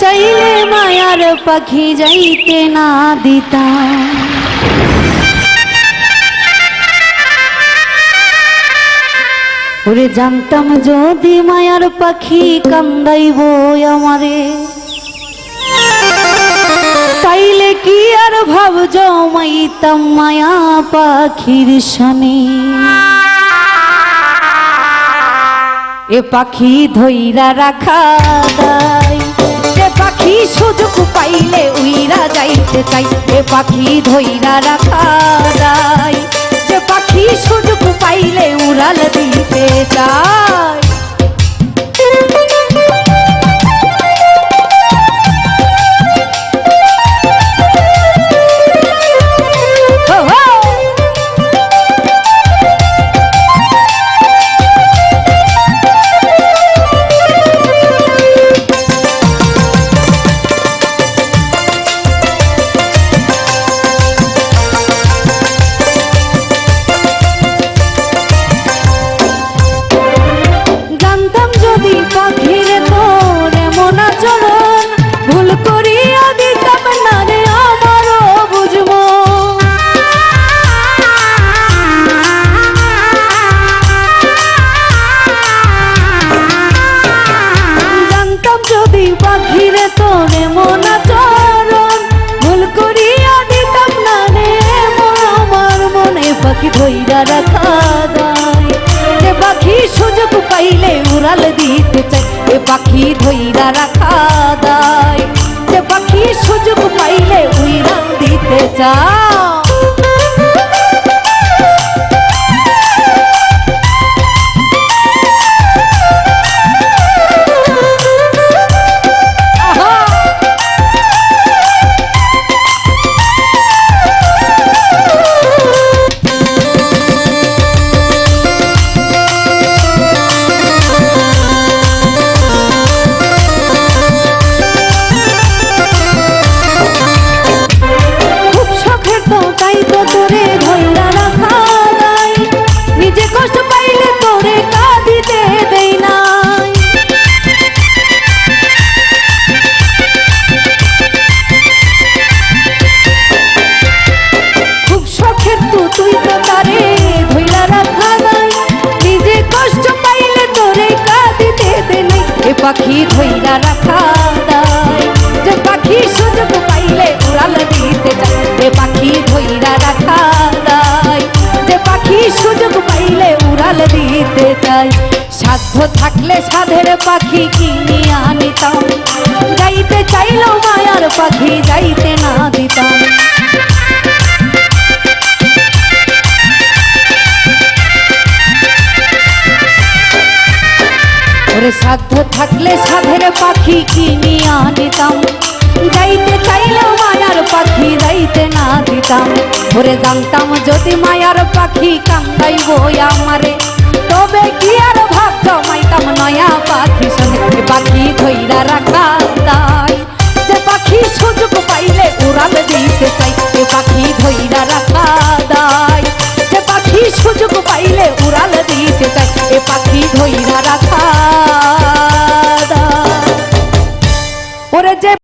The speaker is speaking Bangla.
চাইলে মায়ার পাখি যাইতে না দিতাম ওরে জানতাম যদি মায়ার পাখি কান্দাইব আমারে। তাইলে কি আর ভাব জমাইতাম মায়া পাখির শনি এ পাখি ধইরা রাখা এ পাখি সুযোগ পাইলে উইরা যাইতে চাই। এ পাখি ধইরা রাখা দাই যে পাখি সুযোগ পাইলে উড়াল দিতে চাই যদি তোরে তোর চরণ ভুল করিয়া দিতাম না রে মন, আমার মনে পাখি ধইরা রাখা দায় যে পাখি সুযোগ পাইলে উড়াল দিতে চাই, এ পাখি ধৈরা রাখা দায় যে পাখি সুযোগ পাইলে উড়াল দিতে চাও পাখি ধইরা রাখা নাই যে পাখি সুযোগ পাইলে উড়াল দিতে যায় এ পাখি ধইরা রাখা নাই যে পাখি সুযোগ পাইলে উড়াল দিতে চাই সাধ্য থাকলে সাধের পাখি কিনিয়া আনিতাম যাইতে চাইলেও মায়ার পাখি, যাইতে না দিতাম। থাকলে সাধের পাখি কিনিয়া আনিতাম। যাইতে চাইলেও মায়ার পাখি যাইতে না দিতাম। ভরে জানতাম যদি মায়ার পাখি কান্দাইব আমারে, তবে কি আর ভাব জমাইতাম নয়া পাখি সঙ্গে পাখি ধৈরা রাখা